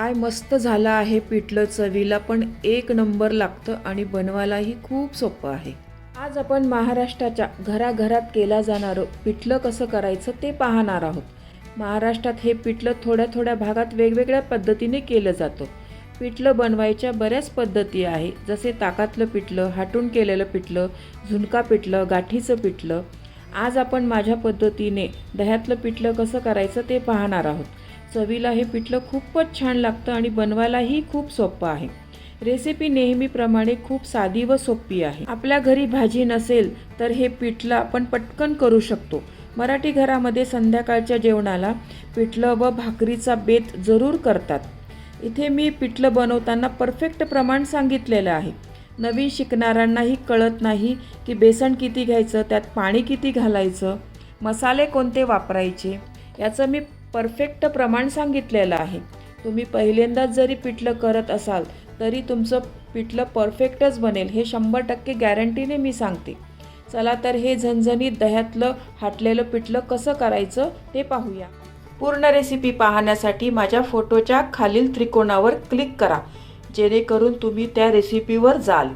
काय मस्त झालं आहे पिठलं चवीला पण एक नंबर लागतं आणि बनवायलाही खूप सोपं आहे. आज आपण महाराष्ट्राच्या घराघरात केला जाणारं पिठलं कसं करायचं ते पाहणार आहोत. महाराष्ट्रात हे पिठलं थोड्या थोड्या भागात वेगवेगळ्या पद्धतीने केलं जातं. पिठलं बनवायच्या बऱ्याच पद्धती आहे जसे ताकातलं पिठलं हाटून केलेलं पिठलं झुणका पिठलं गाठीचं पिठलं. आज आपण माझ्या पद्धतीने दह्यातलं पिठलं कसं करायचं ते पाहणार आहोत. चवीला हे पिठलं खूपच छान लागतं आणि बनवायलाही खूप सोपं आहे. रेसिपी नेहमीप्रमाणे खूप साधी व सोपी आहे. आपल्या घरी भाजी नसेल तर हे पिठलं आपण पटकन करू शकतो. मराठी घरामध्ये संध्याकाळच्या जेवणाला पिठलं व भाकरीचा बेत जरूर करतात. इथे मी पिठलं बनवताना परफेक्ट प्रमाण सांगितलेलं आहे. नवीन शिकणाऱ्यांनाही कळत नाही की बेसन किती घ्यायचं त्यात पाणी किती घालायचं मसाले कोणते वापरायचे याचं मी परफेक्ट प्रमाण सांगितलेलं आहे. तुम्ही पहिल्यांदाच जरी पिठलं करत असाल तरी तुमचं पिठलं परफेक्टच बनेल हे शंभर टक्के गॅरंटीने मी सांगते. चला तर हे झणझणीत दह्यातलं हाटलेलं पिठलं कसं करायचं ते पाहूया. पूर्ण रेसिपी पाहण्यासाठी माझ्या फोटोच्या खालील त्रिकोणावर क्लिक करा जेणेकरून तुम्ही त्या रेसिपीवर जाल.